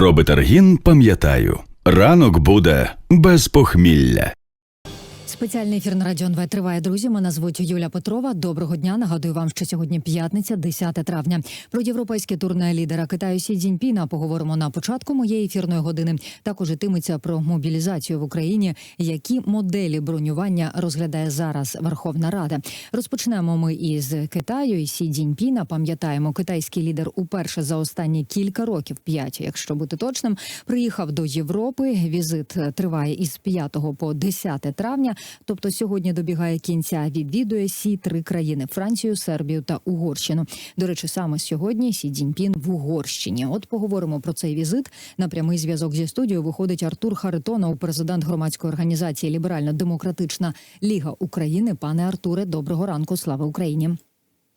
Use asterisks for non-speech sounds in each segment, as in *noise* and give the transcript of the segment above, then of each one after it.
Про бетаргін пам'ятаю. Ранок буде без похмілля. Спеціальний ефір на радіо НВ триває. Друзі. Мене звуть Юля Петрова. Доброго дня. Нагадую вам, що сьогодні п'ятниця, 10 травня. Про європейське турне лідера Китаю Сі Цзіньпіна поговоримо на початку моєї ефірної години. Також йтиметься про мобілізацію в Україні. Які моделі бронювання розглядає зараз Верховна Рада? Розпочнемо ми із Китаю і Сі Цзіньпіна. Пам'ятаємо, китайський лідер уперше за останні кілька років, п'ять, якщо бути точним, приїхав до Європи. Візит триває із 5 по 10 травня. Тобто сьогодні добігає кінця. Відвідує сі три країни: Францію, Сербію та Угорщину. До речі, саме сьогодні Сі Дзіньпін в Угорщині. От поговоримо про цей візит. На прямий зв'язок зі студією виходить Артур Харитонов, президент громадської організації Ліберально-Демократична Ліга України. Пане Артуре, доброго ранку. Слава Україні.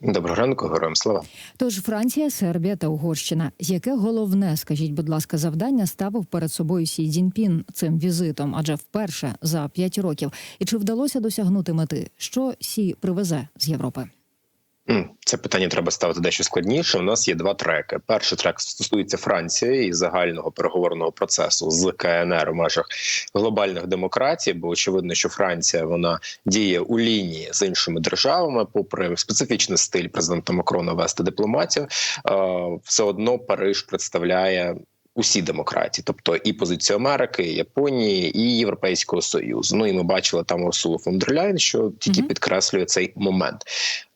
Доброго ранку, героям слава. Тож Франція, Сербія та Угорщина. Яке головне, скажіть, будь ласка, завдання ставив перед собою Сі Цзіньпін цим візитом, адже вперше за п'ять років. І чи вдалося досягнути мети? Що Сі привезе з Європи? Це питання треба ставити дещо складніше. У нас є два треки. Перший трек стосується Франції і загального переговорного процесу з КНР у межах глобальних демократій. Бо очевидно, що Франція вона діє у лінії з іншими державами, попри специфічний стиль президента Макрона вести дипломатію. Все одно Париж представляє. Усі демократії, тобто і позицію Америки, і Японії, і Європейського союзу. Ну і ми бачили там Урсулу фон дер Ляйн, що тільки Мгм. підкреслює цей момент.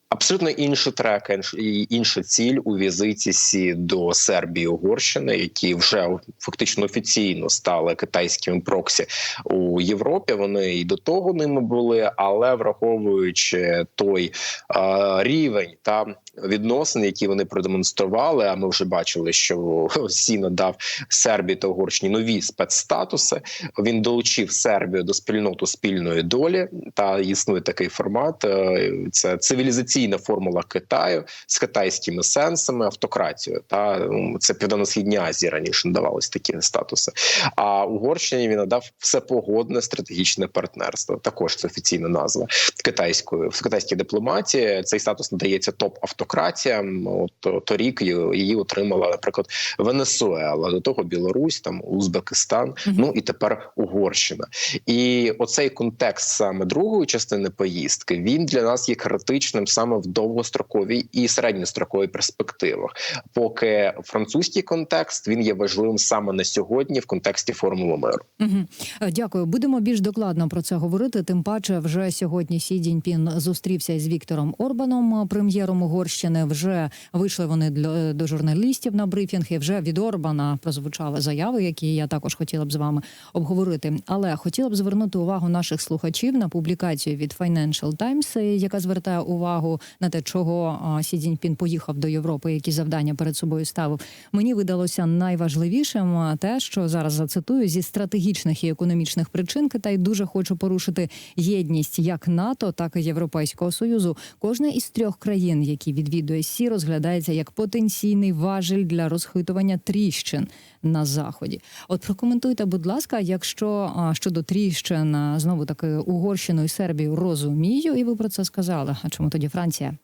Абсолютно інший трек, і інша ціль у візиті сі до Сербії Угорщини, які вже фактично офіційно стали китайськими проксі у Європі. Вони і до того ними були, але враховуючи той е, рівень та відносин, які вони продемонстрували. А ми вже бачили, що *laughs* Сі надав Сербії та Угорщині нові спецстатуси. Він долучив Сербію до спільноту спільної долі. Та існує такий формат. е, Це цивілізаційна формула Китаю з китайськими сенсами, автократією. Та це південно-східній Азії раніше надавалось такі статуси. А Угорщині він надав всепогодне стратегічне партнерство. Також це офіційна назва китайської в китайській дипломатії. Цей статус надається топ автократіям. От торік її отримала, наприклад, Венесуела, до того Білорусь, там Узбекистан, Мгм. ну і тепер Угорщина. І оцей контекст саме другої частини поїздки він для нас є критичним саме в довгостроковій і середньостроковій перспективах. Поки французький контекст він є важливим саме на сьогодні в контексті формули миру. Угу. Дякую. Будемо більш докладно про це говорити. Тим паче, вже сьогодні Сі Цзіньпін зустрівся із Віктором Орбаном, прем'єром Угорщини. Вже вийшли вони для до журналістів на брифінг. І вже від Орбана прозвучали заяви, які я також хотіла б з вами обговорити. Але хотіла б звернути увагу наших слухачів на публікацію від Financial Times, яка звертає увагу на те, чого Сі Цзіньпін поїхав до Європи, які завдання перед собою ставив. Мені видалося найважливішим те, що зараз зацитую зі стратегічних і економічних причин Китай дуже хоче порушити єдність як НАТО, так і Європейського союзу. Кожна із трьох країн, які відвідує Сі, розглядається як потенційний важель для розхитування тріщин на заході. От прокоментуйте, будь ласка, якщо щодо тріщин знову таки Угорщину і Сербію розумію, і ви про це сказали. А чому тоді Франція?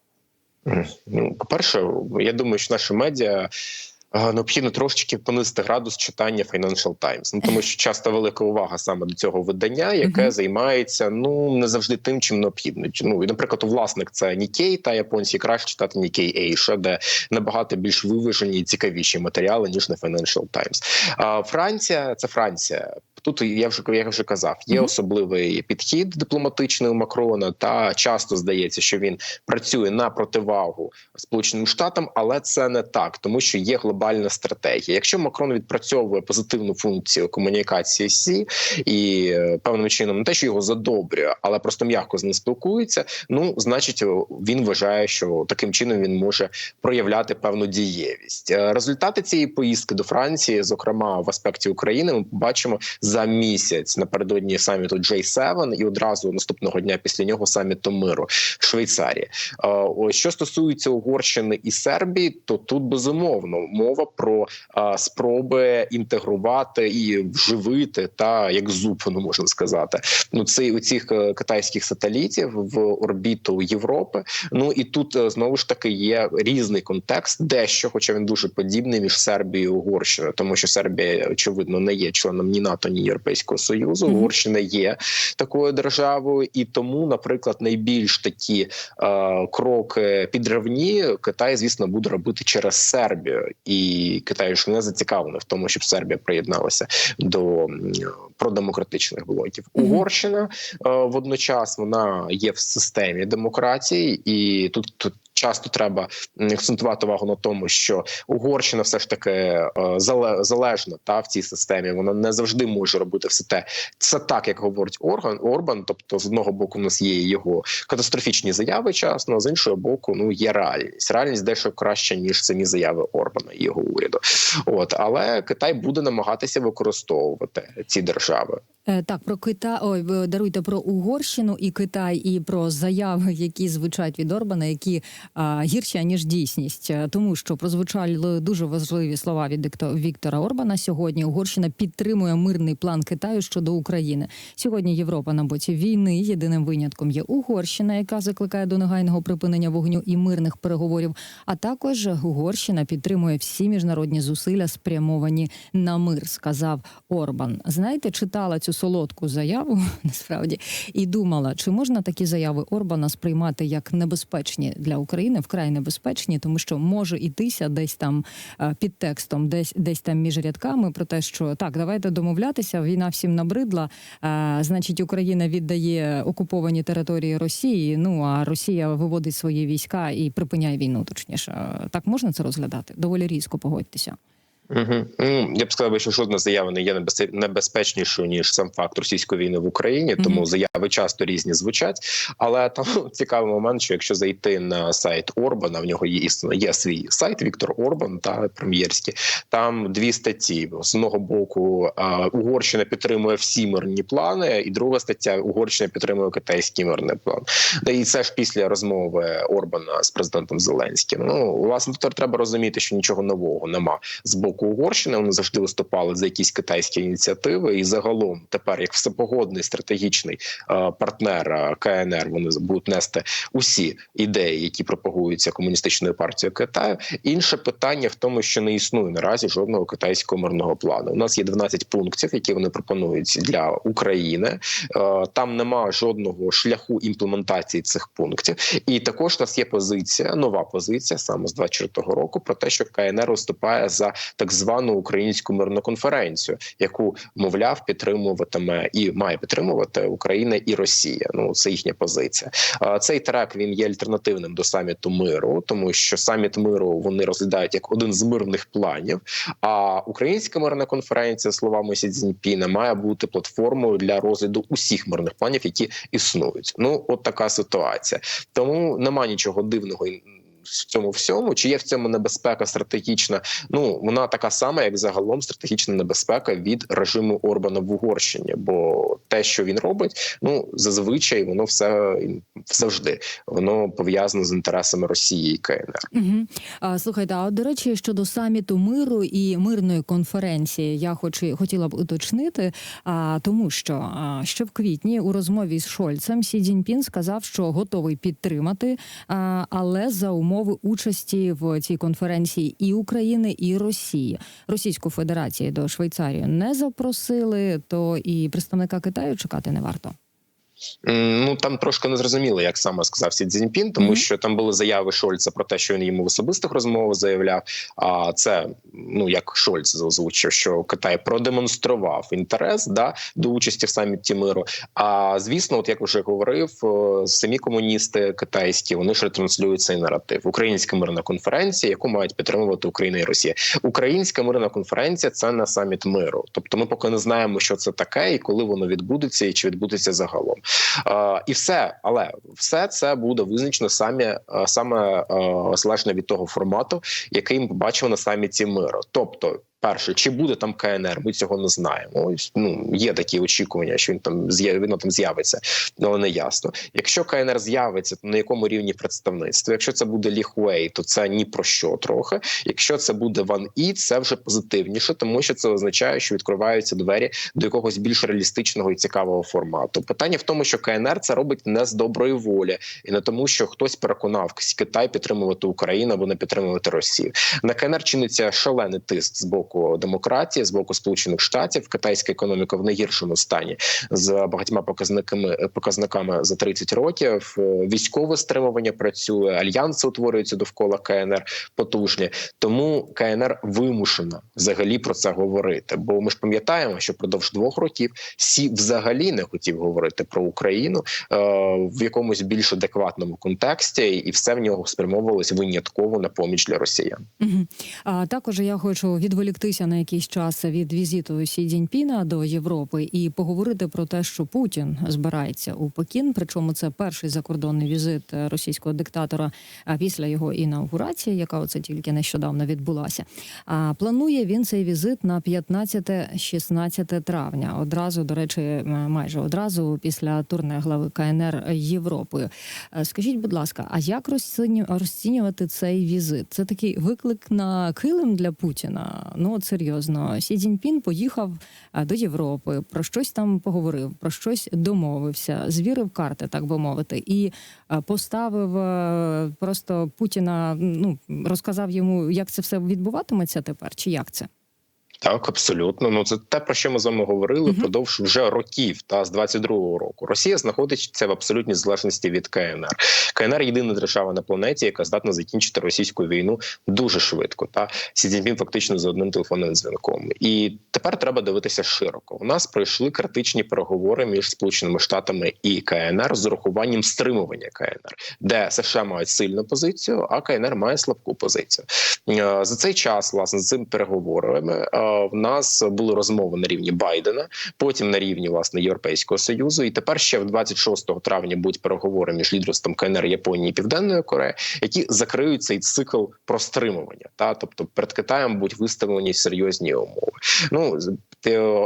Ну, по-перше, я думаю, що наші медіа. Е, Необхідно трошечки понизити градус читання Financial Times. Ну тому що часто велика увага саме до цього видання, яке Мгм. займається ну не завжди тим, чим необхідно. Ну і, наприклад, у власник це Нікей та японці краще читати Нікей Asia, де набагато більш виважені і цікавіші матеріали ніж на Financial Times. А Франція це Франція. Тут я вже я вже казав, є особливий підхід дипломатичний у Макрона. Та часто здається, що він працює на противагу Сполученим Штатам, але це не так, тому що є глобальна стратегія. Якщо Макрон відпрацьовує позитивну функцію комунікації сі і е, певним чином не те, що його задобрює, але просто м'яко з ним спілкується. Ну значить, він вважає, що таким чином він може проявляти певну дієвість. Е, Результати цієї поїздки до Франції, зокрема в аспекті України, ми побачимо з за місяць напередодні саміту J7 і одразу наступного дня після нього саміту миру в Швейцарії. Е, що стосується Угорщини і Сербії, то тут безумовно мова про е, спроби інтегрувати і вживити та як зуб, ну можна сказати, ну цей у цих е, китайських сателітів в орбіту Європи. Ну і тут знову ж таки є різний контекст, дещо, хоча він дуже подібний між Сербією і Угорщиною, тому що Сербія очевидно не є членом ні НАТО, ні Європейського союзу. Мгм. Угорщина є такою державою, і тому, наприклад, найбільш такі е, кроки підривні Китай, звісно, буде робити через Сербію, і Китай ж не зацікавлений в тому, щоб Сербія приєдналася до продемократичних блоків. Мгм. Угорщина е, водночас вона є в системі демократії, і тут, тут часто треба акцентувати увагу на тому, що Угорщина все ж таки е, залежна та в цій системі. Вона не завжди може робити все те. Це так, як говорить Орган Орбан. Тобто, з одного боку, у нас є його катастрофічні заяви часно, а з іншого боку, ну є реальність. Реальність дещо краще ніж самі заяви Орбана і його уряду. От але Китай буде намагатися використовувати ці держави. Е, Так, про Китай, ой, даруйте про Угорщину і Китай, і про заяви, які звучать від Орбана, які гірші ніж дійсність, Е, тому що прозвучали дуже важливі слова від Віктора Орбана. Сьогодні Угорщина підтримує мирний план Китаю щодо України. Сьогодні Європа на боці війни. Єдиним винятком є Угорщина, яка закликає до негайного припинення вогню і мирних переговорів. А також Угорщина підтримує всі міжнародні зусилля, спрямовані на мир, сказав Орбан. Знаєте, читала цю солодку заяву *laughs* насправді і думала, чи можна такі заяви Орбана сприймати як небезпечні для України, вкрай небезпечні, тому що може ітися десь там е, під текстом, десь десь там між рядками про те, що так, давайте домовлятися. Війна всім набридла. А, Значить, Україна віддає окуповані території Росії. Ну а Росія виводить свої війська і припиняє війну. Точніше, Е, так можна це розглядати? Доволі різко погодьтеся. Угу. Ну, я б сказав, що жодна заява не є небезпе- небезпечнішою ніж сам факт російської війни в Україні, тому Мгм. заяви часто різні звучать. Але там *laughs* цікавий момент, що якщо зайти на сайт Орбана, в нього є істинно є свій сайт Віктор Орбан та прем'єрський. Там дві статті. З одного боку Угорщина підтримує всі мирні плани, і друга стаття Угорщина підтримує китайський мирний план. І це ж після розмови Орбана з президентом Зеленським. Ну власне тут треба розуміти, що нічого нового нема з боку Угорщини. Вони завжди виступали за якісь китайські ініціативи, і загалом тепер, як всепогодний стратегічний е, партнер е, КНР, вони будуть нести усі ідеї, які пропагуються комуністичною партією Китаю. Інше питання в тому, що не існує наразі жодного китайського мирного плану. У нас є 12 пунктів, які вони пропонують для України. Е, Там нема жодного шляху імплементації цих пунктів. І також у нас є позиція, нова позиція саме з 24-го року, про те, що КНР виступає за так звану українську мирну конференцію, яку мовляв підтримуватиме і має підтримувати Україна і Росія. Ну це їхня позиція. Цей трек він є альтернативним до саміту миру, тому що саміт миру вони розглядають як один з мирних планів. А українська мирна конференція, словами Сі Цзіньпіна, має бути платформою для розгляду усіх мирних планів, які існують. Ну, от така ситуація. Тому нема нічого дивного. В цьому всьому чи є в цьому небезпека стратегічна? Ну вона така сама, як загалом стратегічна небезпека від режиму Орбана в Угорщині. Бо те, що він робить, ну зазвичай воно все завжди воно пов'язане з інтересами Росії і КНР. Угу. А, слухайте, а до речі, щодо саміту миру і мирної конференції, я хочу хотіла б уточнити, а, тому що а, ще в квітні у розмові з Шольцем Сі Цзіньпін сказав, що готовий підтримати, а, але за умови участі в цій конференції і України, і Росії. Російську Федерацію до Швейцарії не запросили, то і представника Китаю чекати не варто. Ну там трошки не зрозуміло, як саме сказав Сі Цзіньпін, тому Мгм. що там були заяви Шольца про те, що він йому в особистих розмовах заявляв. А це ну як Шольц озвучив, що Китай продемонстрував інтерес да до участі в саміті миру. А звісно, от як вже говорив, е, самі комуністи китайські вони ж ретранслюють цей наратив. Українська мирна конференція, яку мають підтримувати Україна і Росія. Українська мирна конференція це не саміт миру. Тобто, ми поки не знаємо, що це таке, і коли воно відбудеться, і чи відбудеться загалом. Е, і все, але все це буде визначено е, саме е, залежно від того формату, який ми побачимо на саміті миру. Тобто. Перше, чи буде там КНР? Ми цього не знаємо. Ось ну є такі очікування, що він там з'яв- там з'явиться, але не ясно. Якщо КНР з'явиться, то на якому рівні представництва? Якщо це буде Ліхуей, то це ні про що трохи. Якщо це буде Ван І, це вже позитивніше, тому що це означає, що відкриваються двері до якогось більш реалістичного і цікавого формату. Питання в тому, що КНР це робить не з доброї волі, і не тому, що хтось переконав Китай підтримувати Україну або не підтримувати Росію. На КНР чиниться шалений тиск з боку демократії, з боку Сполучених Штатів. Китайська економіка в найгіршому стані з багатьма показниками показниками за 30 років. Е, Військове стримування працює, альянси утворюються довкола КНР потужні. Тому КНР вимушена взагалі про це говорити. Бо ми ж пам'ятаємо, що продовж двох років Сі взагалі не хотів говорити про Україну е, в якомусь більш адекватному контексті, і все в нього спрямовувалось винятково на поміч для росіян. Мгм. А також я хочу відволіктися на якийсь час від візиту Сі Цзіньпіна до Європи і поговорити про те, що Путін збирається у Пекін. Причому це перший закордонний візит російського диктатора після його інаугурації, яка оце тільки нещодавно відбулася. А планує він цей візит на 15-16 травня. Одразу, до речі, майже одразу після турне глави КНР Європою. Е, Скажіть, будь ласка, а як розціню- розцінювати цей візит? Це такий виклик на килим для Путіна. Ну от серйозно, Сі Цзіньпін поїхав е, до Європи, про щось там поговорив, про щось домовився, звірив карти, так би мовити, і е, поставив е, просто Путіна. Ну розказав йому, як це все відбуватиметься тепер, чи як це? Так, абсолютно. Ну це те про що ми з вами говорили Мгм. впродовж вже років, та з 22-го року. Росія знаходиться в абсолютній залежності від КНР. КНР єдина держава на планеті, яка здатна закінчити російську війну дуже швидко. Та Сі Цзіньпін фактично за одним телефонним дзвінком. І тепер треба дивитися широко. У нас пройшли критичні переговори між Сполученими Штатами і КНР з урахуванням стримування КНР, де США мають сильну позицію, а КНР має слабку позицію. Е, За цей час, власне, з цими переговорами е, в нас були розмови на рівні Байдена, потім на рівні власне Європейського союзу, і тепер ще в 26 травня будуть переговори між лідерством КНР Японії і Південної Кореї, які закриють цей цикл про стримування. Та тобто перед Китаєм будуть виставлені серйозні умови. Ну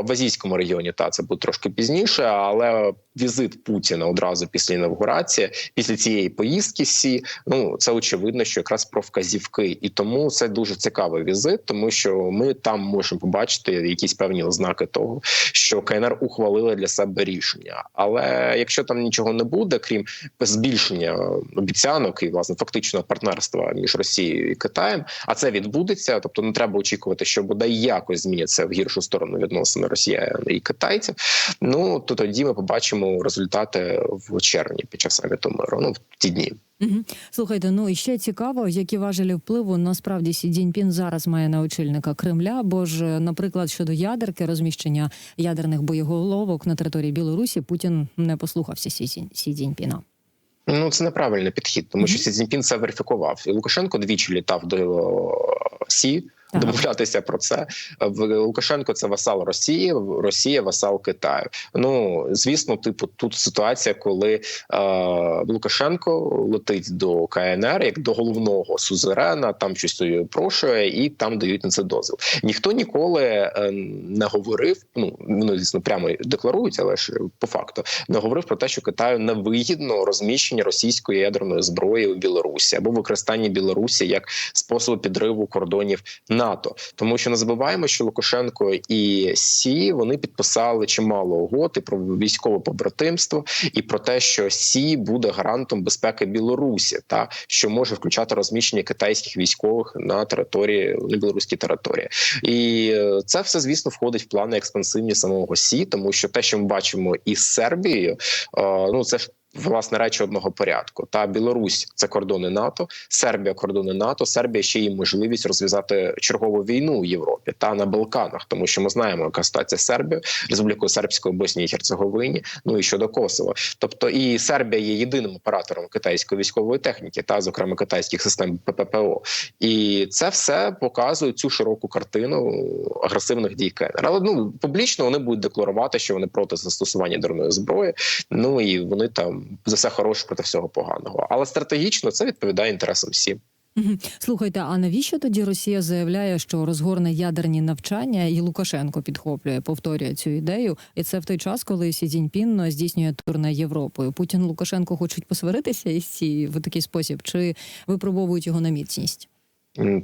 в азійському регіоні та це буде трошки пізніше, але візит Путіна одразу після інавгурації, після цієї поїздки сі, ну це очевидно, що якраз про вказівки, і тому це дуже цікавий візит, тому що ми там можемо побачити якісь певні ознаки того, що КНР ухвалила для себе рішення. Але якщо там нічого не буде, крім збільшення обіцянок і власне фактичного партнерства між Росією і Китаєм, а це відбудеться, тобто не треба очікувати, що бодай якось зміняться в гіршу сторону відносини Росіян і китайців. Ну то тоді ми побачимо результати в червні під час саміту миру. Ну в ті дні. Угу. Слухайте, ну і ще цікаво, які важелі впливу насправді Сі Цзіньпін зараз має на очільника Кремля. Бо ж, наприклад, щодо ядерки, розміщення ядерних боєголовок на території Білорусі, Путін не послухався Сі, Сі Цзіньпіна. Ну це неправильний підхід, тому що. Сі Цзіньпін це верифікував. І Лукашенко двічі літав до Сі. Так. Домовлятися про це Лукашенко це васал Росії, Росія васал Китаю. Ну звісно, типу, тут ситуація, коли е, Лукашенко летить до КНР як до головного сузерена, там щось прошує, і там дають на це дозвіл. Ніхто ніколи е, не говорив. Ну ну звісно, прямо декларують, але ж по факту не говорив про те, що Китаю невигідно розміщення російської ядерної зброї у Білорусі або використання Білорусі як способу підриву кордонів НАТО, тому що не забуваємо, що Лукашенко і Сі вони підписали чимало угод і про військове побратимство, і про те, що Сі буде гарантом безпеки Білорусі, та що може включати розміщення китайських військових на території на білоруській території, і е, це все звісно входить в плани експансивні самого Сі, тому що те, що ми бачимо із Сербією, е, ну це ж. Власне речі одного порядку та Білорусь це кордони НАТО, Сербія кордони НАТО. Сербія ще є можливість розв'язати чергову війну в Європі та на Балканах, тому що ми знаємо, яка ситуація з Сербією, Республікою Сербської Боснії і Герцеговині. Ну і щодо Косово. Тобто і Сербія є єдиним оператором китайської військової техніки, та зокрема китайських систем ПППО. І це все показує цю широку картину агресивних дій КНР. Але ну публічно вони будуть декларувати, що вони проти застосування ядерної зброї. Ну і вони там за все хороше проти всього поганого. Але стратегічно це відповідає інтересам всім. Слухайте, а навіщо тоді Росія заявляє, що розгорне ядерні навчання, і Лукашенко підхоплює, повторює цю ідею? І це в той час, коли Сі Цзіньпін здійснює турне Європою. Путін Лукашенко хочуть посваритися із ці в такий спосіб, чи випробовують його на міцність?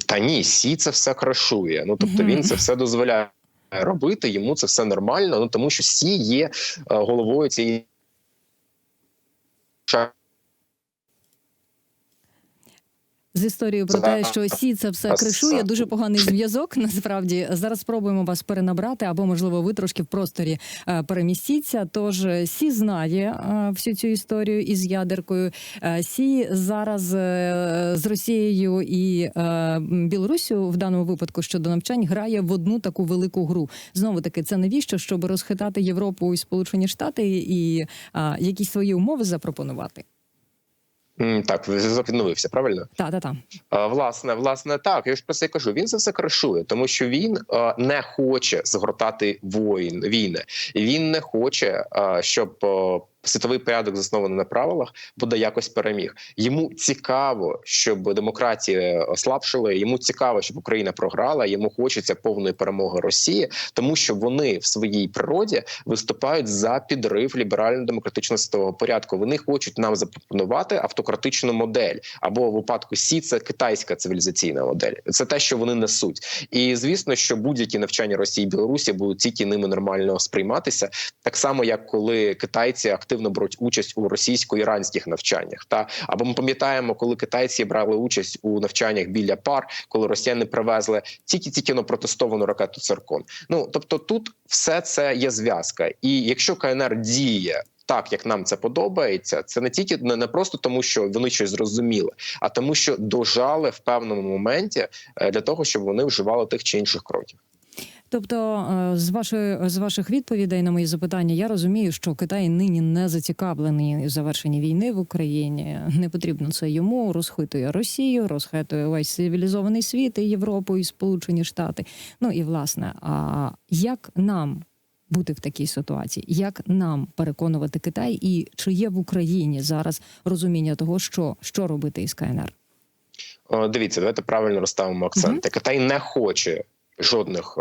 Та ні, сі це все крашує. Ну тобто він це все дозволяє робити. Йому це все нормально. Ну тому що сі є е, головою цієї. Sure. З історією про те, що Сі це все кришує, дуже поганий зв'язок. *laughs* Насправді зараз спробуємо вас перенабрати, або можливо ви трошки в просторі е, перемістіться. Тож е, Сі знає е, всю цю історію із ядеркою. Сі зараз з Росією і Білоруссю в даному випадку щодо навчань грає в одну таку велику гру. Знову таки, це навіщо, щоб розхитати Європу і Сполучені Штати і якісь свої умови запропонувати? Так, зв'язок відновився, правильно? Та так, та Е, Власне, власне, так. Я ж про це кажу. Він це все кришує, тому що він не хоче згортати воїн війни. Він не хоче, щоб світовий порядок заснований на правилах буде якось переміг. Йому цікаво, щоб демократія ослабшила. Йому цікаво, щоб Україна програла. Йому хочеться повної перемоги Росії, тому що вони в своїй природі виступають за підрив ліберально-демократичного світового порядку. Вони хочуть нам запропонувати автократичну модель, або в випадку Сі це китайська цивілізаційна модель. Це те, що вони несуть. І звісно, що будь-які навчання Росії і Білорусі будуть тільки ними нормально сприйматися, так само як коли китайці активно беруть участь у російсько-іранських навчаннях. Та або ми пам'ятаємо, коли китайці брали участь у навчаннях біля пар, коли росіяни привезли тільки тільки на протестовану ракету циркон. Ну тобто, тут все це є зв'язка, і якщо КНР діє. Так, як нам це подобається, це не тільки не, не просто тому, що вони щось зрозуміли, а тому, що дожали в певному моменті е, для того, щоб вони вживали тих чи інших кроків. Тобто, е, з вашої з ваших відповідей на мої запитання, я розумію, що Китай нині не зацікавлений в завершенні війни в Україні. Не потрібно це йому. Розхитує Росію, розхитує весь цивілізований світ, і Європу, і Сполучені Штати. Ну і власне, а як нам? Бути в такій ситуації, як нам переконувати Китай, і чи є в Україні зараз розуміння того, що, що робити із КНР? Дивіться, давайте правильно розставимо акценти. Китай не хоче жодних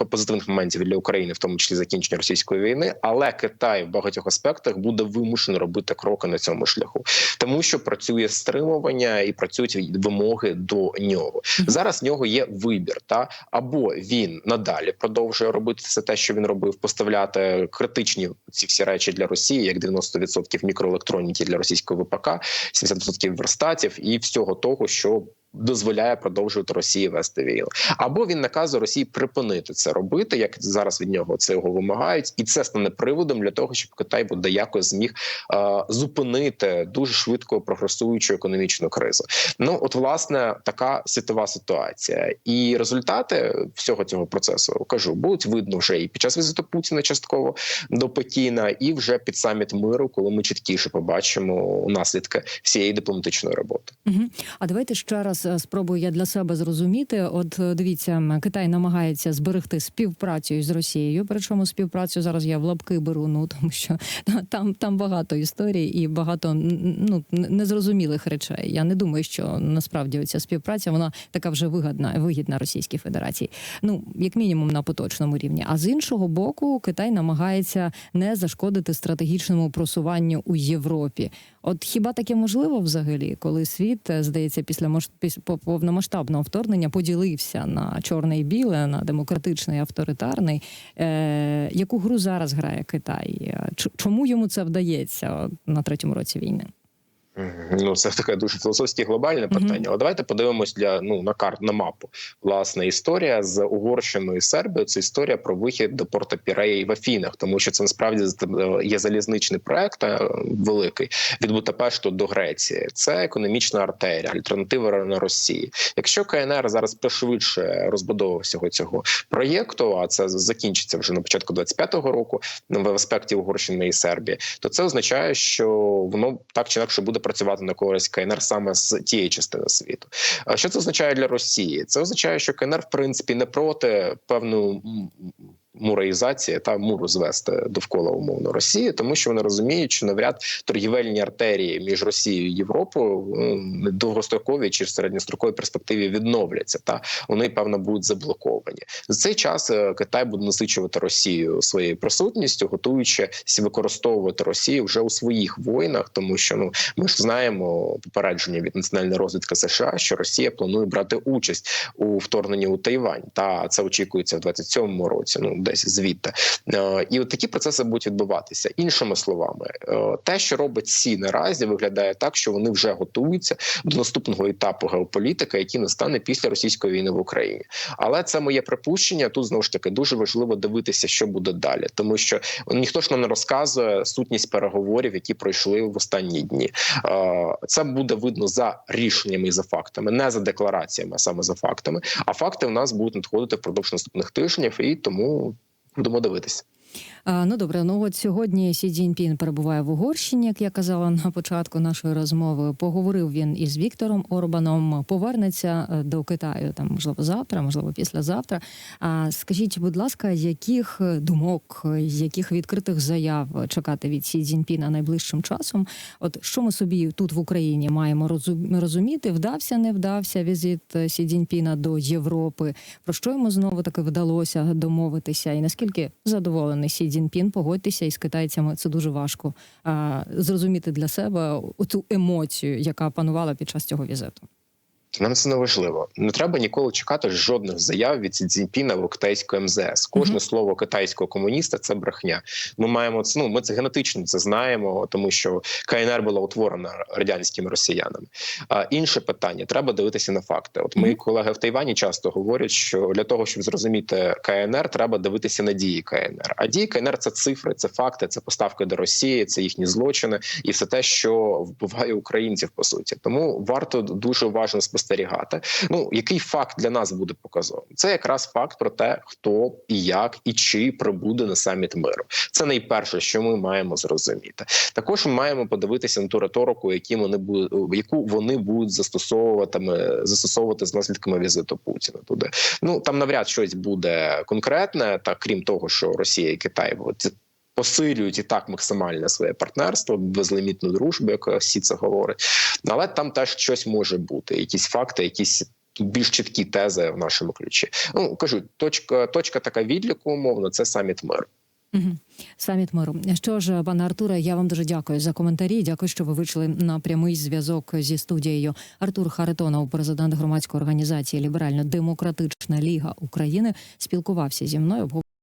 е, позитивних моментів для України, в тому числі закінчення російської війни, але Китай в багатьох аспектах буде вимушений робити кроки на цьому шляху, тому що працює стримування і працюють вимоги до нього. Зараз в нього є вибір, та? Або він надалі продовжує робити все те, що він робив, поставляти критичні ці всі речі для Росії, як 90% мікроелектроніки для російського ВПК, 70% верстатів і всього того, що дозволяє продовжувати Росії вести війну, або він наказує Росії припинити це робити, як зараз від нього цього вимагають, і це стане приводом для того, щоб Китай буде якось зміг е, зупинити дуже швидко прогресуючу економічну кризу. Ну от власне така світова ситуація, і результати всього цього процесу кажу, будуть видно вже і під час візиту Путіна частково до Пекіна, і вже під саміт миру, коли ми чіткіше побачимо наслідки всієї дипломатичної роботи. Угу. А давайте ще раз спробую я для себе зрозуміти. От е, дивіться, Китай намагається зберегти співпрацю з Росією. Причому співпрацю зараз я в лапки беру. Ну тому що *laughs* там, там багато історій і багато ну незрозумілих речей. Я не думаю, що насправді ця співпраця вона така вже вигідна, вигідна Російській Федерації. Ну як мінімум на поточному рівні. А з іншого боку, Китай намагається не зашкодити стратегічному просуванню у Європі. От хіба таке можливо взагалі, коли світ е, здається після мож... повномасштабного вторгнення поділився на чорне і біле, на демократичний авторитарний. Е, яку гру зараз грає Китай? Е, Чому йому це вдається на третьому році війни? Ну, це таке дуже філософське глобальне питання. Але давайте подивимось для ну на карт на мапу. Власне, історія з Угорщиною і Сербією це історія про вихід до порта Піреї в Афінах, тому що це насправді е, є залізничний проект е, великий від Будапешту до Греції. Це економічна артерія, альтернатива на Росії. Якщо КНР зараз пришвидше розбудову всього цього проєкту, а це закінчиться вже на початку 25-го року, ну, в аспекті Угорщини і Сербії, то це означає, що воно так чи інакше буде працювати на користь КНР саме з тієї частини світу. Що це означає для Росії? Це означає, що КНР в принципі не проти певну м, мураїзації та муру звести довкола умовно Росії, тому що вони розуміють, що навряд торгівельні артерії між Росією і Європою ну, довгостроковій чи середньостроковій перспективі відновляться. Та вони певно будуть заблоковані. За цей час е, Китай буде насичувати Росію своєю присутністю, готуючи використовувати Росію вже у своїх воїнах, тому що ну ми ж знаємо попередження від національної розвідки США, що Росія планує брати участь у вторгненні у Тайвань. Та це очікується в 27-му році. Ну десь звідти. Е, І от такі процеси будуть відбуватися. Іншими словами, е, те, що робить Сі наразі, виглядає так, що вони вже готуються до наступного етапу геополітики, який настане після російської війни в Україні. Але це моє припущення. Тут знову ж таки дуже важливо дивитися, що буде далі, тому що ніхто ж нам не розказує сутність переговорів, які пройшли в останні дні. Е, Це буде видно за рішеннями і за фактами, не за деклараціями, а саме за фактами. А факти у нас будуть надходити впродовж наступних тижнів, і тому будемо дивитися. Ну добре, ну от сьогодні Сі Цзіньпін перебуває в Угорщині, як я казала на початку нашої розмови. Поговорив він із Віктором Орбаном. Повернеться е, до Китаю там, можливо, завтра, можливо, післязавтра. А скажіть, будь ласка, яких думок, яких відкритих заяв чекати від Сі Цзіньпіна найближчим часом? От що ми собі тут в Україні маємо розум- розуміти? Вдався, не вдався візит Сі Цзіньпіна до Європи? Про що йому знову таки вдалося домовитися? І наскільки задоволений Сі Цзіньпін? Погодьтеся із китайцями. Це дуже важко зрозуміти для себе ту емоцію, яка панувала під час цього візиту. Нам це не важливо. Не треба ніколи чекати жодних заяв від Сі Цзіньпіна або китайського МЗС. Кожне Мгм. слово китайського комуніста це брехня. Ми маємо це. Ну ми це генетично це знаємо, тому що КНР була утворена радянськими росіянами. А інше питання треба дивитися на факти. От мої Мгм. колеги в Тайвані часто говорять, що для того, щоб зрозуміти КНР, треба дивитися на дії КНР. А дії КНР це цифри, це факти, це поставки до Росії, це їхні злочини і все те, що вбиває українців по суті. Тому варто дуже уважно спостерігати. Ну який факт для нас буде показовим? Це якраз факт про те, хто і як і чи прибуде на саміт миру. Це найперше, що ми маємо зрозуміти. Також ми маємо подивитися на ту риторику, які вони будуть, яку вони будуть застосовувати застосовувати з наслідками візиту Путіна туди. Ну там навряд щось буде конкретне, та крім того, що Росія і Китай посилюють і так максимально своє партнерство, безлімітну дружбу, як всі це говорить. Але там теж щось може бути, якісь факти, якісь. Більш чіткі тези в нашому ключі. Ну кажу, точка, точка така відліку, умовно, це саміт миру. Угу. Саміт миру. Що ж, пане Артуре, я вам дуже дякую за коментарі. Дякую, що ви вийшли на прямий зв'язок зі студією. Артур Харитонов, президент громадської організації Ліберально-Демократична Ліга України, спілкувався зі мною.